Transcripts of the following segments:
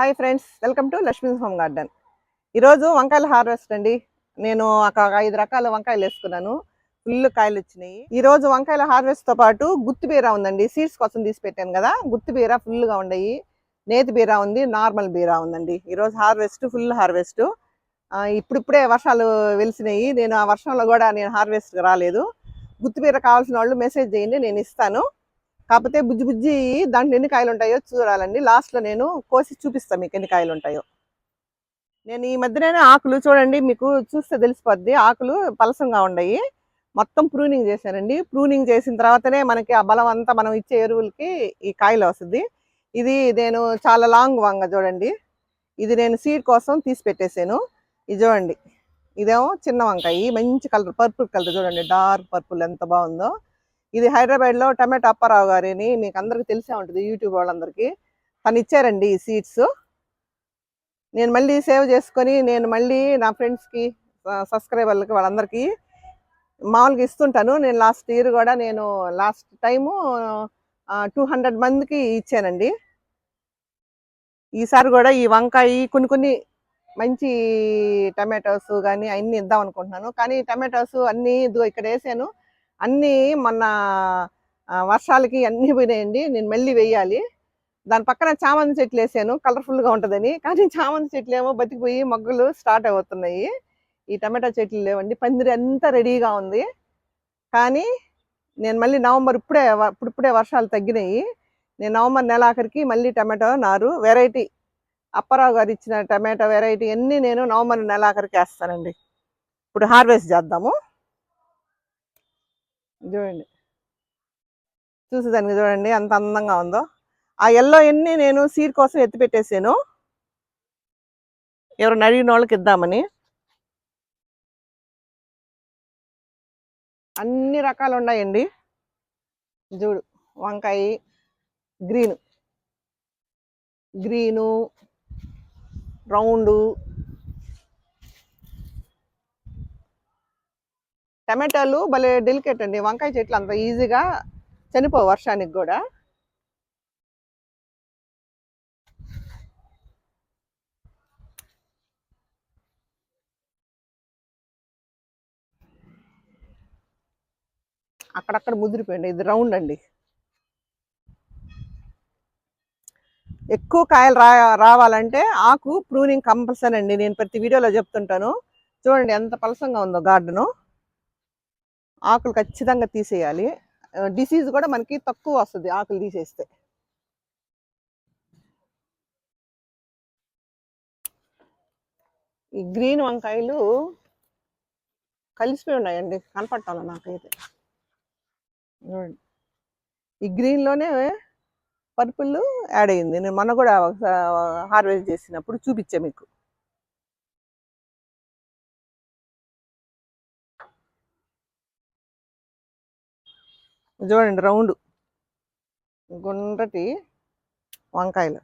Hi friends welcome to Lakshmi's home garden ఈరోజు వంకాయల harvest అండి. నేను ఒక ఐదు రకాల వంకాయలు వేసుకున్నాను. ఫుల్ కాయలు వచ్చినాయి. ఈరోజు వంకాయల హార్వెస్ట్తో పాటు గుత్తి బీర ఉందండి. సీడ్స్ కోసం తీసి పెట్టాను కదా. గుత్తి బీర ఫుల్ ఉన్నాయి. నేతి బీర ఉంది నార్మల్ బీర ఉందండి. ఈరోజు హార్వెస్ట్ ఫుల్ హార్వెస్ట్ ఇప్పుడిప్పుడే వర్షాలు వెలిసినాయి. నేను ఆ వర్షంలో కూడా నేను హార్వెస్ట్ రాలేదు. గుత్తిబీర కావాల్సిన వాళ్ళు మెసేజ్ చేయండి నేను ఇస్తాను. కాకపోతే బుజ్జి బుజ్జి దాంట్లో ఎన్ని కాయలు ఉంటాయో చూడాలండి. లాస్ట్లో నేను కోసి చూపిస్తాను మీకు ఎన్ని కాయలు ఉంటాయో. నేను ఈ మధ్యనే ఆకులు చూడండి మీకు చూస్తే తెలిసిపోద్ది. ఆకులు పలసంగా ఉన్నాయి. మొత్తం ప్రూనింగ్ చేశానండి ప్రూనింగ్ చేసిన తర్వాతనే మనకి ఆ బలం అంతా మనం ఇచ్చే ఎరువులకి ఈ కాయలు వస్తుంది. ఇది నేను చాలా లాంగ్ వంగ చూడండి. ఇది నేను సీడ్ కోసం తీసి పెట్టేశాను. ఇది చూడండి. ఇదేమో చిన్న వంకాయ. మంచి కలర్ పర్పుల్ కలర్ చూడండి. డార్క్ పర్పుల్ ఎంత బాగుందో. ఇది హైదరాబాద్లో టమాటో అప్పారావు గారిని మీకు అందరికి తెలిసే ఉంటుంది యూట్యూబ్ వాళ్ళందరికీ. తను ఇచ్చారండి ఈ సీడ్స్. నేను మళ్ళీ సేవ్ చేసుకొని నేను మళ్ళీ నా ఫ్రెండ్స్కి సబ్స్క్రైబర్లకి వాళ్ళందరికీ మామూలుగా ఇస్తుంటాను. నేను లాస్ట్ ఇయర్ కూడా నేను లాస్ట్ టైము టూ హండ్రెడ్ మందికి ఇచ్చానండి. ఈసారి కూడా ఈ వంకాయ కొన్ని కొన్ని మంచి టమాటోస్ కానీ అన్నీ ఇద్దాం అనుకుంటున్నాను. కానీ టమాటోస్ అన్నీ ఇదిగో ఇక్కడ వేసాను. అన్నీ మొన్న వర్షాలకి అన్నీ పోయినాయండి. నేను మళ్ళీ వేయాలి. దాని పక్కన చామంతి చెట్లు వేసాను. కలర్ఫుల్గా ఉంటుందని. కానీ చామంతి చెట్లు ఏమో బతికిపోయి మొగ్గలు స్టార్ట్ అవుతున్నాయి. ఈ టమాటా చెట్లు లేవండి. పందిరి అంతా రెడీగా ఉంది. కానీ నేను మళ్ళీ నవంబర్ ఇప్పుడే వ- ఇప్పుడిప్పుడే వర్షాలు తగ్గినాయి. నేను నవంబర్ నెలాఖరికి మళ్ళీ టమాటో నారు వెరైటీ. అప్పారావు గారు ఇచ్చిన టమాటో వెరైటీ అన్నీ నేను నవంబర్ నెలాఖరికి వేస్తానండి. ఇప్పుడు హార్వెస్ట్ చేద్దాము. చూడండి. చూసేదానికి చూడండి ఎంత అందంగా ఉందో. ఆ ఎల్లో ఎన్ని నేను సీడ్ కోసం ఎత్తి పెట్టేసాను. అడిగిన వాళ్ళకి ఇద్దామని. అన్ని రకాలు ఉన్నాయండి. చూడు వంకాయ గ్రీన్. Green round. టమాటాలు భలే డెలికేట్ అండి. వంకాయ చెట్లు అంత ఈజీగా చనిపోవు వర్షానికి కూడా. అక్కడక్కడ ముదిరిపోయింది. ఇది రౌండ్ అండి. ఎక్కువ కాయలు రా రావాలంటే ఆకు ప్రూనింగ్ కంపల్సరీ అండి. నేను ప్రతి వీడియోలో చెప్తుంటాను. చూడండి ఎంత పలసంగా ఉందో గార్డెను. ఆకులు ఖచ్చితంగా తీసేయాలి. డిసీజ్ కూడా మనకి తక్కువ వస్తుంది ఆకులు తీసేస్తే. ఈ గ్రీన్ వంకాయలు కలిసిపోయి ఉన్నాయండి కనపట్టాలి నాకైతే. చూడండి. ఈ గ్రీన్లోనే పర్పుల్ యాడ్ అయింది. నేను మొన్న కూడా హార్వెస్ట్ చేసినప్పుడు చూపించా మీకు. చూడండి రౌండ్. గుండ్రటి వంకాయలు.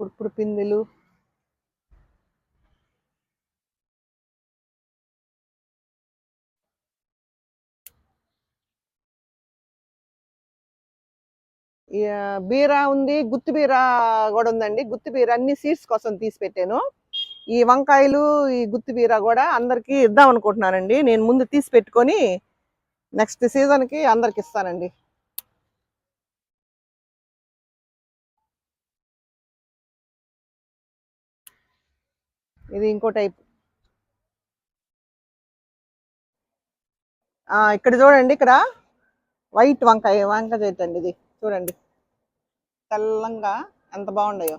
ఇప్పుడు పిందెలు. బీరా బీర ఉంది గుత్తి బీర కూడా ఉందండి. గుత్తి బీర అన్ని సీడ్స్ కోసం తీసి పెట్టాను. ఈ వంకాయలు ఈ గుత్తిబీర కూడా అందరికి ఇద్దాం అనుకుంటున్నానండి. నేను ముందు తీసి పెట్టుకొని నెక్స్ట్ సీజన్కి అందరికి ఇస్తానండి. ఇది ఇంకో టైప్. ఇక్కడ చూడండి ఇక్కడ వైట్ వంకాయ వంకాయ చేయటండి ఇది. చూడండి. తెల్లంగా ఎంత బాగుండయో.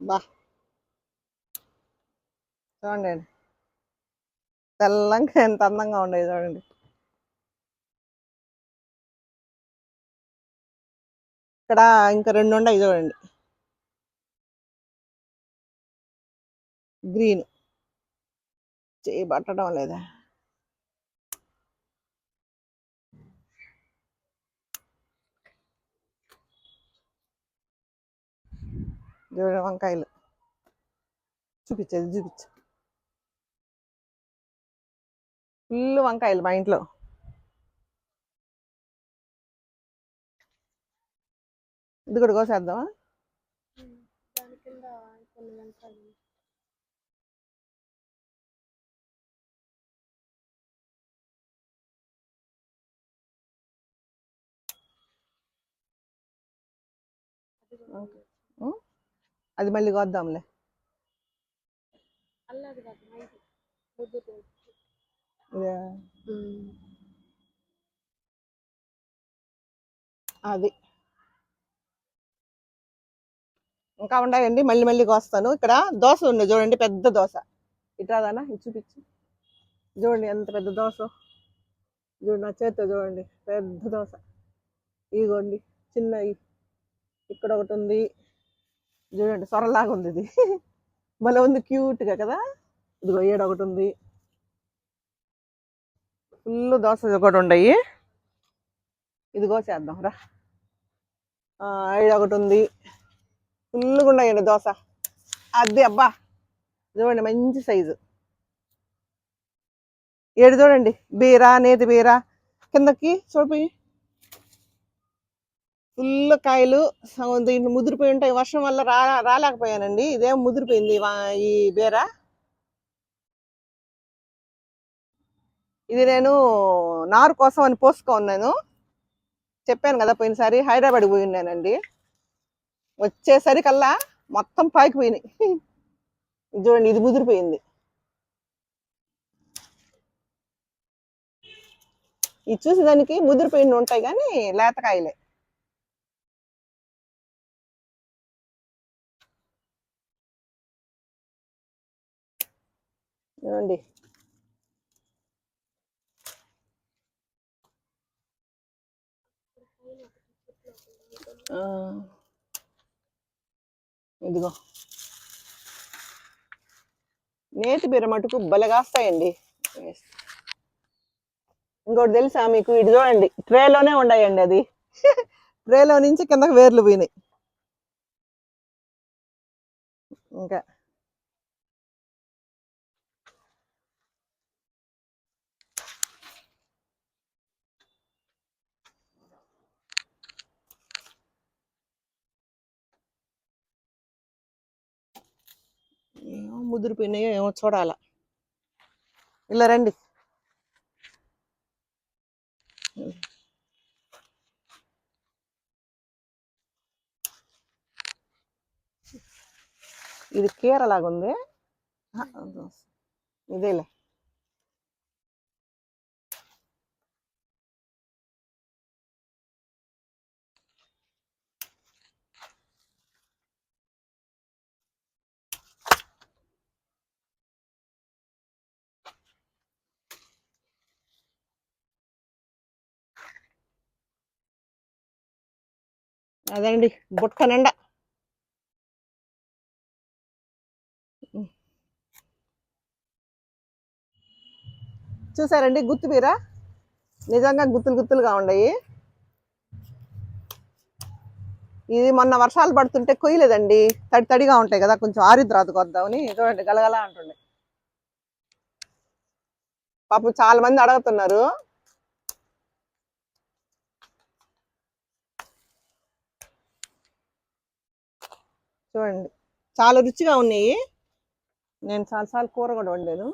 బా. చూడండి. తెల్లంగా ఎంత అందంగా ఉండేది చూడండి. ఇక్కడ ఇంకా రెండు ఉన్నాయి చూడండి. గ్రీన్. చేయి పట్టడం లేదా? వంకాయలు. చూపించేది చూపించు. ఫుల్ వంకాయలు మా ఇంట్లో. ఇది కూడా కోసేద్దామా? ఓకే. అది మళ్ళీ కోద్దాంలే. అది. ఇంకా ఉన్నాయండి మళ్ళీ మళ్ళీ కోస్తాను. ఇక్కడ దోశ ఉంది చూడండి పెద్ద దోశ. ఇట్రాదానా ఇది చూపించు. చూడండి ఎంత పెద్ద దోశ. చూడండి నా చేతితో చూడండి పెద్ద దోశ. ఇదిగోండి చిన్నవి. ఇక్కడ ఒకటి ఉంది. చూడండి సొరలాగా ఉంది ఇది. భలే ఉంది క్యూట్గా కదా? ఇదిగో ఏడు ఒకటి ఉంది. ఫుల్ దోశ ఒకటి ఉన్నాయి. ఇదిగో చేద్దాం రా. ఆ, ఒకటి ఉంది. ఫుల్గా ఉన్నాయండి దోశ అది అబ్బా చూడండి మంచి సైజు. ఏడు చూడండి బీర నేతి బీర. కిందకి చూడిపోయి ఫుల్ కాయలు దీంట్లో ముదిరిపోయి ఉంటాయి. వర్షం వల్ల రా రాలేకపోయానండి. ఇదేం ముదిరిపోయింది ఈ బీర. ఇది నేను నారు కోసం అని పోసుకో ఉన్నాను. చెప్పాను కదా పోయినసారి హైదరాబాద్ పోయి ఉన్నానండి. వచ్చేసరికల్లా మొత్తం పాకిపోయినాయి ఇది చూడండి ఇది ముదిరిపోయింది. ఇది చూసేదానికి ముదిరిపోయిన ఉంటాయి కానీ లేతకాయలే చూడండి. ఇదిగో. నేతి బీర మటుకు బలగాస్తాయండి ఇంకోటి తెలుసా మీకు? ఇటు చూడండి. ట్రేలోనే ఉన్నాయండి అది. ట్రేలో నుంచి కిందకి వేర్లు పోయినాయి. ఇంకా ఏమో ముదిరిపోయినాయో ఏమో చూడాల. ఇలా రండి. ఇది కీర లాగా ఉంది ఆ, ఇదేలే. అదండి బుట్ట నిండా. చూసారండి గుత్తు మీరా నిజంగా గుత్తులు గుత్తులుగా ఉన్నాయి ఇది మొన్న వర్షాలు పడుతుంటే కొయ్యలేదండి. తడి తడిగా ఉంటాయి కదా కొంచెం ఆరిద్రాత కొద్దామని. చూడండి గలగల అంటుండే. పాపం చాలా మంది అడుగుతున్నారు. చూడండి. చాలా రుచిగా ఉన్నాయి. నేను చాలాసార్లు కూర కూడా వండాను.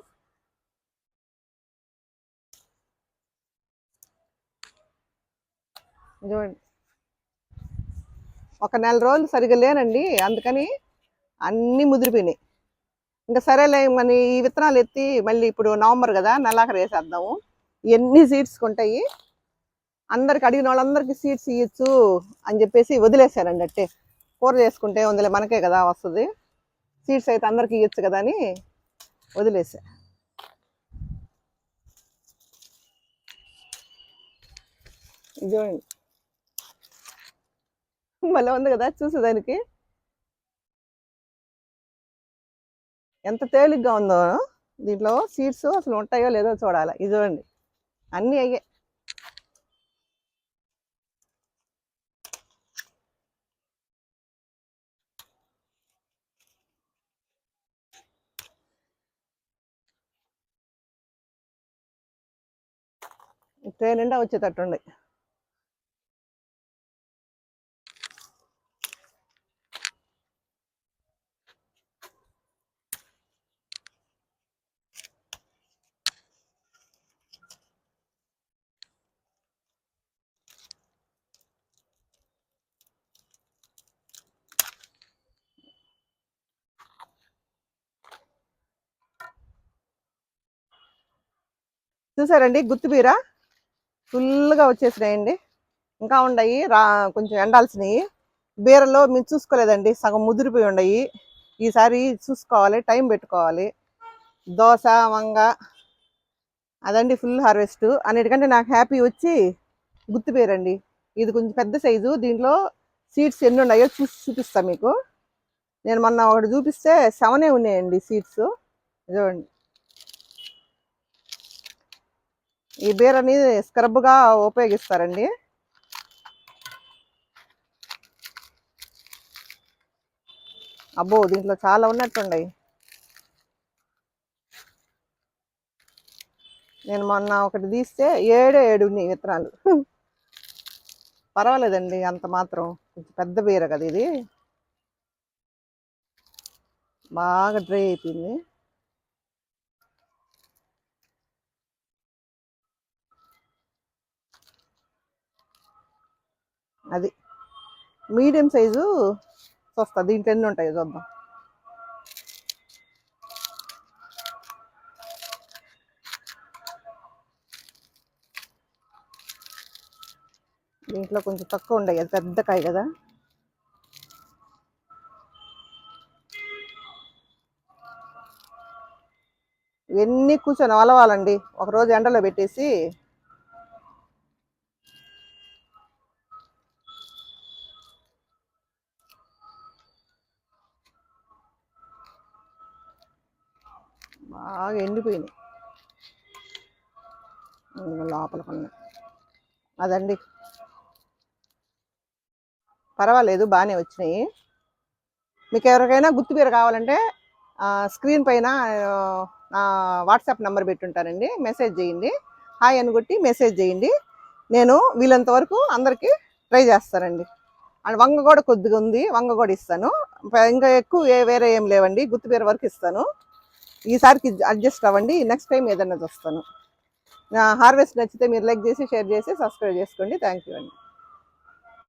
చూడండి ఒక నెల రోజులు సరిగా లేనండి. అందుకని అన్నీ ముదిరిపోయినాయి. ఇంకా సరేలే మన ఈ విత్తనాలు ఎత్తి మళ్ళీ ఇప్పుడు నవంబర్ కదా నెలాఖరు వేసేద్దాము. ఎన్ని సీడ్స్ ఉంటాయి అందరికి అడిగిన వాళ్ళందరికీ సీడ్స్ ఇవ్వచ్చు అని చెప్పేసి వదిలేశారండి అట్టే. కూర చేసుకుంటే ఉందిలే మనకే కదా వస్తుంది. సీడ్స్ అయితే అందరికి ఇవ్వచ్చు కదా అని వదిలేసా. ఇది చూడండి ఉంది కదా చూసేదానికి ఎంత తేలిగ్గా ఉందో. దీంట్లో సీడ్స్ అసలు ఉంటాయో లేదో చూడాలి. ఇది చూడండి అన్నీ అయ్యే ట్రే నిండా వచ్చేటట్టుండి. చూసారండి గుత్తిబీర ఫుల్గా వచ్చేసినాయండి. ఇంకా ఉన్నాయి రా కొంచెం ఎండాల్సినవి బీరలో మీరు చూసుకోలేదండి. సగం ముదిరిపోయి ఉన్నాయి ఈసారి చూసుకోవాలి టైం పెట్టుకోవాలి. దోశ వంగ అదండి ఫుల్ హార్వెస్ట్. అన్నిటికంటే నాకు హ్యాపీ వచ్చి గుర్తుపేరండి ఇది కొంచెం పెద్ద సైజు. దీంట్లో సీడ్స్ ఎన్ని ఉన్నాయో చూసి చూపిస్తాను మీకు. నేను మొన్న ఒకటి చూపిస్తే సెవెనే ఉన్నాయండి సీడ్స్. చూడండి ఈ బీరని స్క్రబ్గా ఉపయోగిస్తారండి. అబ్బో దీంట్లో చాలా ఉన్నట్టున్నాయి నేను మొన్న ఒకటి తీస్తే ఏడే ఏడు ఉన్నాయి విత్తనాలు. పర్వాలేదండి అంత మాత్రం. కొంచెం పెద్ద బీర కదా ఇది. బాగా డ్రై అయిపోయింది. అది. మీడియం సైజు వస్తా దీంట్లో ఎన్ని ఉంటాయి చూద్దాం. దీంట్లో కొంచెం తక్కువ ఉండే కదా పెద్ద కాయ కదా. ఇవన్నీ కూర్చొని అలవాలండి. ఒకరోజు ఎండలో పెట్టేసి బాగా ఎండిపోయినాయి. లోపల కొన్ని. అదండి. పర్వాలేదు బాగానే వచ్చినాయి. మీకు ఎవరికైనా గుర్తుపేరు కావాలంటే స్క్రీన్ పైన నా వాట్సాప్ నెంబర్ పెట్టుంటానండి. మెసేజ్ చేయండి. హాయ్ అని కొట్టి మెసేజ్ చేయండి. నేను వీలంత వరకు అందరికీ ట్రై చేస్తానండి. అండ్ వంగ కూడా కొద్దిగా ఉంది వంగ కూడా ఇస్తాను. ఇంకా ఎక్కువ ఏ- వేరే ఏం లేవండి. గుర్తుపేరు వరకు ఇస్తాను. ఈసారికి అడ్జస్ట్ అవ్వండి. నెక్స్ట్ టైం ఏదైనా చూస్తాను నా హార్వెస్ట్ నచ్చితే మీరు లైక్ చేసి షేర్ చేసి సబ్స్క్రైబ్ చేసుకోండి. థ్యాంక్ యూ అండి.